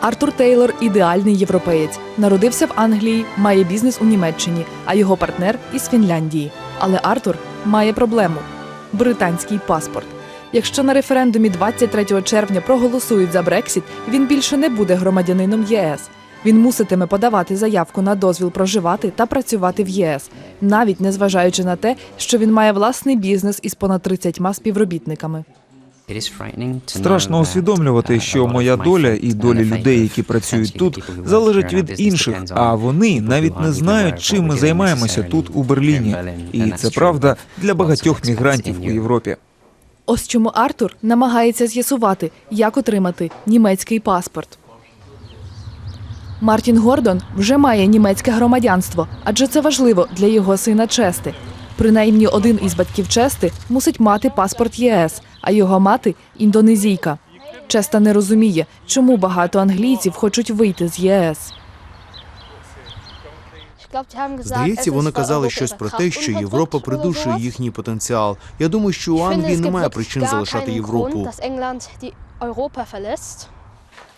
Артур Тейлор ідеальний європеєць. Народився в Англії, має бізнес у Німеччині, а його партнер із Фінляндії. Але Артур має проблему британський паспорт. Якщо на референдумі 23 червня проголосують за Брексіт, він більше не буде громадянином ЄС. Він муситиме подавати заявку на дозвіл проживати та працювати в ЄС, навіть незважаючи на те, що він має власний бізнес із понад 30 співробітниками. Страшно усвідомлювати, що моя доля і долі людей, які працюють тут, залежать від інших, а вони навіть не знають, чим ми займаємося тут у Берліні. І це правда для багатьох мігрантів у Європі. Ось чому Артур намагається з'ясувати, як отримати німецький паспорт. Мартін Гордон вже має німецьке громадянство, адже це важливо для його сина Чести. Принаймні один із батьків Чести мусить мати паспорт ЄС, а його мати індонезійка. Честа не розуміє, чому багато англійців хочуть вийти з ЄС. Здається, вони казали щось про те, що Європа придушує їхній потенціал. Я думаю, що у Англії немає причин залишати Європу.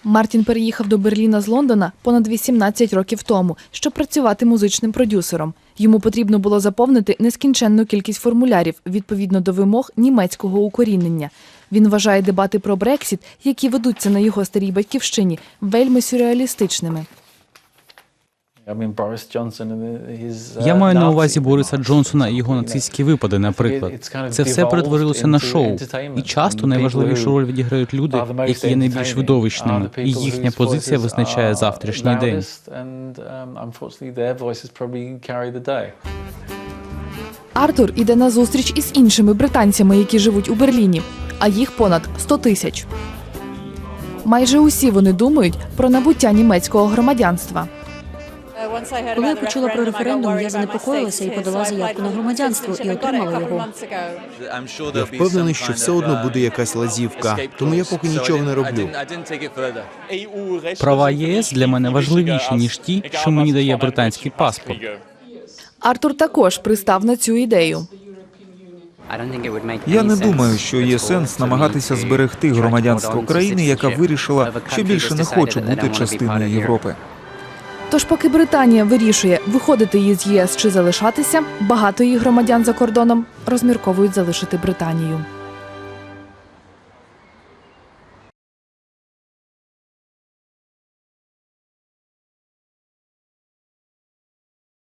Мартін переїхав до Берліна з Лондона понад 18 років тому, щоб працювати музичним продюсером. Йому потрібно було заповнити нескінченну кількість формулярів відповідно до вимог німецького укорінення. Він вважає дебати про Брексіт, які ведуться на його старій батьківщині, вельми сюрреалістичними. Я маю на увазі Бориса Джонсона і його нацистські випади, наприклад. Це все перетворилося на шоу. І часто найважливішу роль відіграють люди, які є найбільш видовищними, і їхня позиція визначає завтрашній день. Артур іде на зустріч із іншими британцями, які живуть у Берліні, а їх понад 100 тисяч. Майже усі вони думають про набуття німецького громадянства. Коли я почула про референдум, я занепокоїлася і подала заявку на громадянство і отримала його. Я впевнений, що все одно буде якась лазівка, тому я поки нічого не роблю. Права ЄС для мене важливіші ніж ті, що мені дає британський паспорт. Артур також пристав на цю ідею. Я не думаю, що є сенс намагатися зберегти громадянство країни, яка вирішила, що більше не хоче бути частиною Європи. Тож, поки Британія вирішує, виходити із ЄС чи залишатися, багато її громадян за кордоном розмірковують залишити Британію.